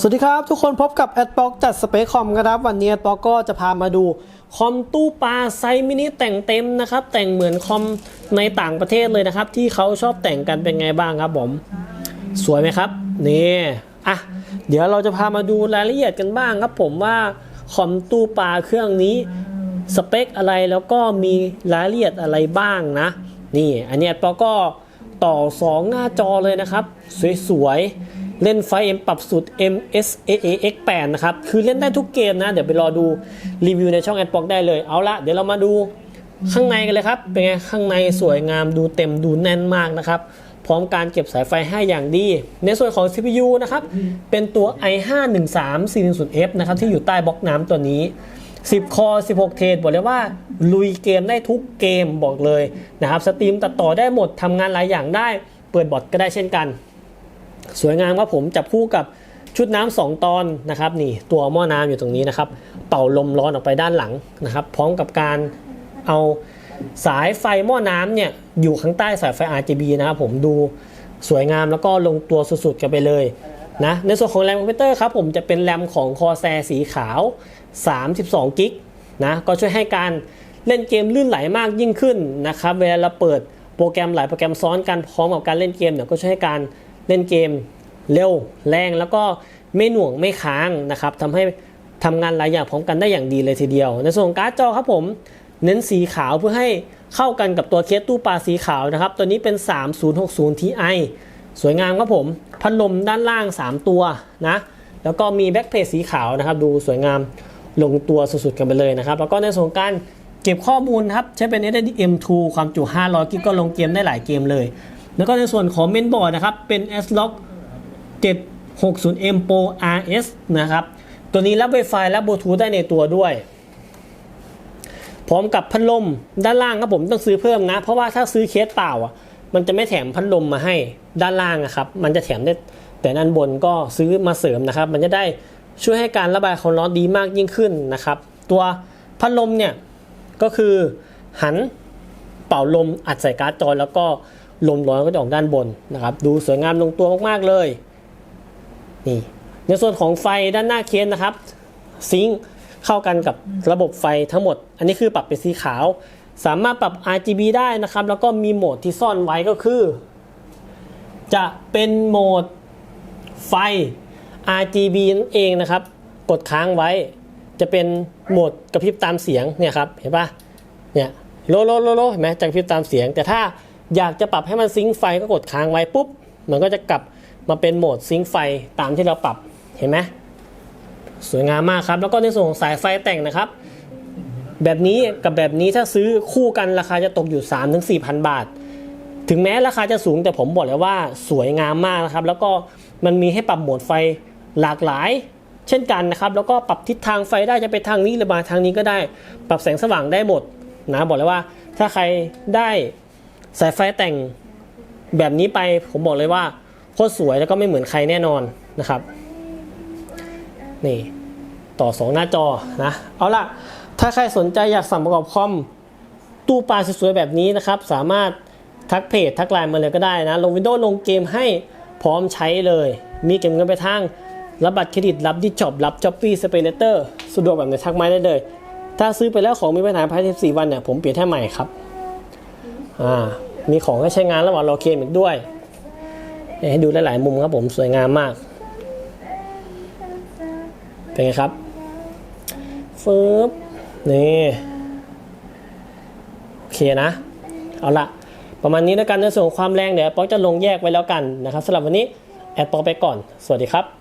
สวัสดีครับ ทุกคนพบกับแอดบ็อกจัดสเปคคอมครับ วันนี้แอดบ็อกก็จะพามาดู คอมตู้ปลาไซมินิแต่งเต็มนะครับ แต่งเหมือนคอมในต่างประเทศเลยนะครับ ที่เขาชอบแต่งกันเป็นไงบ้างครับผม สวยไหมครับนี่อะเดี๋ยวเราจะพามาดูรายละเอียดกันบ้างครับผมว่าคอมตู้ปลาเครื่องนี้สเปคอะไรแล้วก็มีรายละเอียดอะไรบ้างนะ นี่อันนี้ยปอก็ต่อ 2 หน้าจอเลยนะครับ สวยๆ เล่นไฟเอ็มปรับสุด MSAAX 8นะครับ คือเล่นได้ทุกเกมนะ เดี๋ยวไปรอดูรีวิวในช่องแอดบ็อกได้เลย เอาละเดี๋ยวเรามาดูข้างในกันเลยครับ เป็นไง ข้างในสวยงามดูเต็มดูแน่นมากนะครับ พร้อมการเก็บสายไฟให้อย่างดี ในส่วนของ CPU นะครับ เป็นตัว i5-13410F นะครับ ที่อยู่ใต้บล็อกน้ำตัวนี้ 10 คอ 16 เทรดบอกเลยว่า ลุยเกมได้ทุกเกมบอกเลยนะครับ สตรีมตัดต่อได้หมดทำงานหลายอย่างได้ เปิดบอทก็ได้เช่นกัน สวยงามครับผมจับคู่กับชุดน้ำสองตอนนะครับนี่ตัวหม้อน้ำอยู่ตรงนี้นะครับ เป่าลมร้อนออกไปด้านหลังนะครับ พร้อมกับการเอาสายไฟหม้อน้ำเนี่ยอยู่ข้างใต้สายไฟ RGB นะครับผมดูสวยงามแล้วก็ลงตัวสุดๆกันไปเลยนะในส่วนของแรมคอมพิวเตอร์ครับผมจะเป็นแรมของ Corsair สีขาว 32 กิกนะก็ช่วยให้การเล่นเกมลื่นไหลมากยิ่งขึ้นนะครับเวลาเราเปิดโปรแกรมหลายโปรแกรมซ้อนกันพร้อมกับการเล่นเกมเนี่ยก็ช่วยให้การ เล่นเกมเร็วแรงแล้วก็ไม่หน่วงไม่ค้างนะครับทำให้ทำงานหลายอย่างพร้อมกันได้อย่างดีเลยทีเดียว ในส่วนของการ์ดจอครับผม เน้นสีขาวเพื่อให้เข้ากันกับตัวเคสตู้ปลาสีขาวนะครับ ตัวนี้เป็น 3060 Ti สวยงามครับผม พัดลมด้านล่าง 3 ตัวนะ แล้วก็มีแบ็คเพจสีขาวนะครับ ดูสวยงามลงตัวสุดๆกันไปเลยนะครับ แล้วก็ในส่วนการเก็บข้อมูลครับ ใช้เป็น SSD M2 ความจุ 500 กิกก็ลงเกมได้หลายเกมเลย แล้วก็ในส่วนของเมนบอร์ดนะครับ เป็น S-Log 760M Pro RS นะครับ ตัวนี้รับ Wi-Fi และบลูทูธได้ในตัวด้วย พร้อมกับพัดลมด้านล่างครับผมต้องซื้อเพิ่มนะ เพราะว่าถ้าซื้อเคสเปล่าอะมันจะไม่แถมพัดลมมาให้ด้านล่างอะครับ มันจะแถมได้แต่ด้านบนก็ซื้อมาเสริมนะครับ มันจะได้ช่วยให้การระบายความร้อนดีมากยิ่งขึ้นนะครับ ตัวพัดลมเนี่ยก็คือหันเป่าลมอัดใส่การ์ดจอแล้วก็ ลมร้อนก็จะออกด้านบนนะครับ ดูสวยงามลงตัวมากๆเลยนี่ในส่วนของไฟด้านหน้าเคสนะครับ ซิงค์เข้ากันกับระบบไฟทั้งหมด อันนี้คือปรับเป็นสีขาว สามารถปรับ RGB ได้นะครับ แล้วก็มีโหมดที่ซ่อนไว้ก็คือ จะเป็นโหมดไฟ RGB นั่นเองนะครับ กดค้างไว้ จะเป็นโหมดกระพริบตามเสียงเนี่ยครับเห็นปะเนี่ยโลโลโลโลเห็นไหมจะกระพริบตามเสียง แต่ถ้า อยากจะปรับให้มันซิงค์ไฟก็กดค้างไว้ปุ๊บ มันก็จะกลับมาเป็นโหมดซิงค์ไฟตามที่เราปรับเห็นไหมสวยงามมากครับ แล้วก็ในส่วนของสายไฟแต่งนะครับ แบบนี้กับแบบนี้ถ้าซื้อคู่กันราคาจะตกอยู่ 3 4 0 0 0 บาท ถึงแม้ราคาจะสูงแต่ผมบอกเลยว่าสวยงามมากนะครับ แล้วก็มันมีให้ปรับโหมดไฟหลากหลาย เช่นกันนะครับ แล้วก็ปรับทิศทางไฟได้จะไปทางนี้หรือมาทางนี้ก็ได้ ปรับแสงสว่างได้หมดนะบอกเลยว่าถ้าใครได้ สายไฟแต่งแบบนี้ไปผมบอกเลยว่าโคตรสวยแล้วก็ไม่เหมือนใครแน่นอนนะครับนี่ต่อ 2 หน้าจอนะเอาล่ะ ถ้าใครสนใจอยากสั่งประกอบคอมตู้ปลาสวยๆแบบนี้นะครับ สามารถทักเพจทักไลน์มาเลยก็ได้นะ ลงวินโดีโอลงเกมให้พร้อมใช้เลย มีเก็บเงินไปทางรับบัตรเครดิตรับดิจ็อบรับจ็อปปี้สเปเรเตอร์สะดวกแบบไหนทักมาได้เลย ถ้าซื้อไปแล้วของมีปัญหาภายใน14วันเนี่ยผมเปลี่ยนให้ใหม่ครับ มีของให้ใช้งานระหว่างรอเกมอีกด้วย ให้ดูหลาย ๆ มุมครับผมสวยงามมาก เป็นไงครับฟืบนี่โอเคนะ เอาละประมาณนี้แล้วกันในส่วนของความแรงเดี๋ยวป๊อกจะลงแยกไว้แล้วกันนะครับสำหรับวันนี้แอดป๊อกไปก่อน สวัสดีครับ